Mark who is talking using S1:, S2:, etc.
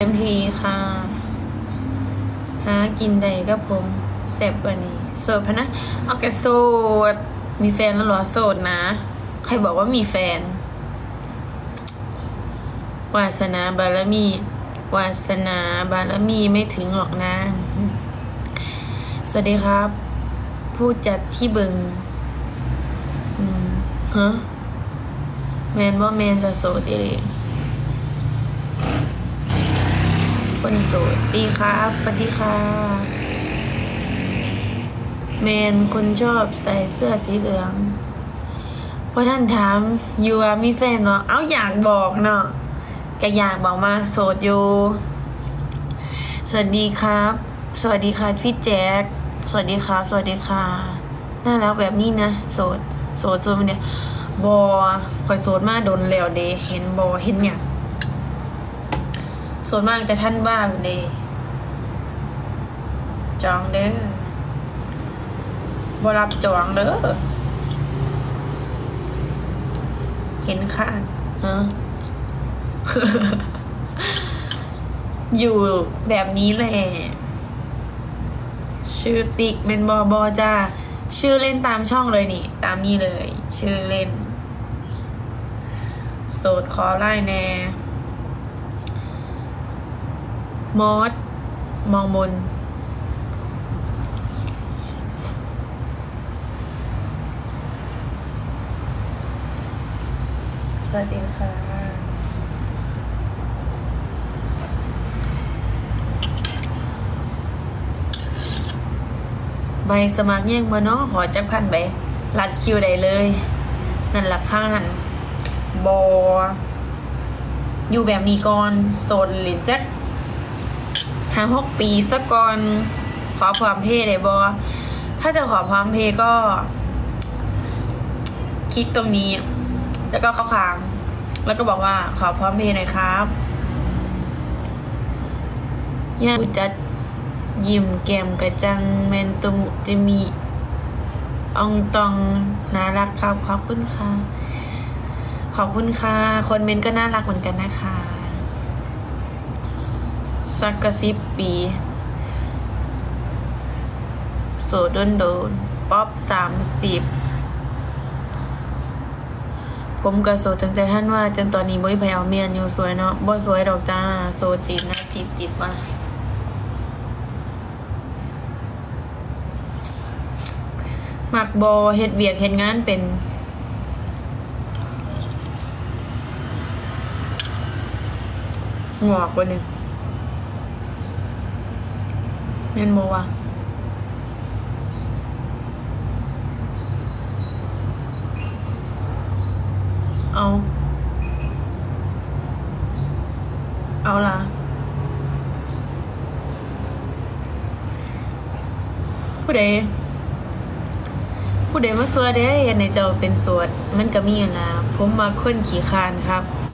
S1: เต็มทีค่ะ หากินได้กับผมแซ่บกว่านี้ โสดพะนะ เอาแกโสด มีแฟนแล้วหรอโสดนะ ใครบอกว่ามีแฟน วาสนาบารมี วาสนาบารมีไม่ถึงหรอกนะ สวัสดีครับ ผู้จัดที่เบิงฮะแมนว่าแมนจะโสดเอง คนโสดดีครับสวัสดีค่ะแมนคนชอบใส่เสื้อสีเหลืองเพราะท่านถามยูว่ามีแฟนเนาะเอาอยากบอกเนาะก็อยากบอกมาโสดอยู่สวัสดีครับ สวัสดีค่ะพี่แจ๊คสวัสดีครับสวัสดีค่ะน่ารักแบบนี้นะโสดโสดโสดมันเนี่ยบอคอยโสดมาโดนแล้วเดเห็นบอเห็นเนี่ยง โสดมากแต่ท่านบ้าอยู่เดจองเด้อบรับจองเด้อเห็นข้างฮะอยู่แบบนี้แหละชื่อติ๊กเมนบอบอจ้าชื่อเล่นตามช่องเลยนี่ ตามนี้เลย ชื่อเล่น โสดขอไล่แน่ มอสมองบนสวัสดีค่ะ ใบสมัครยังบ่เนาะขอจักพันใบรัดคิวได้เลย นั่นละข้างบออยู่แบบนี้ก่อนโซนหลินจักห้าหกปีสักก่อน ขอความเพย์ได้บอถ้าจะขอความเพย์ก็ คลิกตรงนี้ แล้วก็เข้าค้าง แล้วก็บอกว่าขอพร้อมเพย์หน่อยครับย่าจัดยิ้มแก้มกระจังแมนตุมจะมีองตองน่ารักครับขอบคุณค่ะ ขอบคุณค่ะ คนเมนก็น่ารักเหมือนกันนะคะ สักกระซิบปี โสดโดนโดน ป๊อปสามสิบ ผมก็โสดตั้งแต่ท่านว่าจนตอนนี้บ่มีไผเอาเมียนอยู่สวยเนาะบ่สวยดอกจ้า โสดจีบนะ จีบจีบมาหมักบอเฮ็ดเวียกเฮ็ดงานเป็นงอกกว่าหนึ่ง แม่นบ่วะเอา เอาล่ะผู้ใดผู้ใดมาสวดเด้เห็นในเจ้าเป็นสวดมันก็มีอยู่นะผมมาคนขี่คานครับ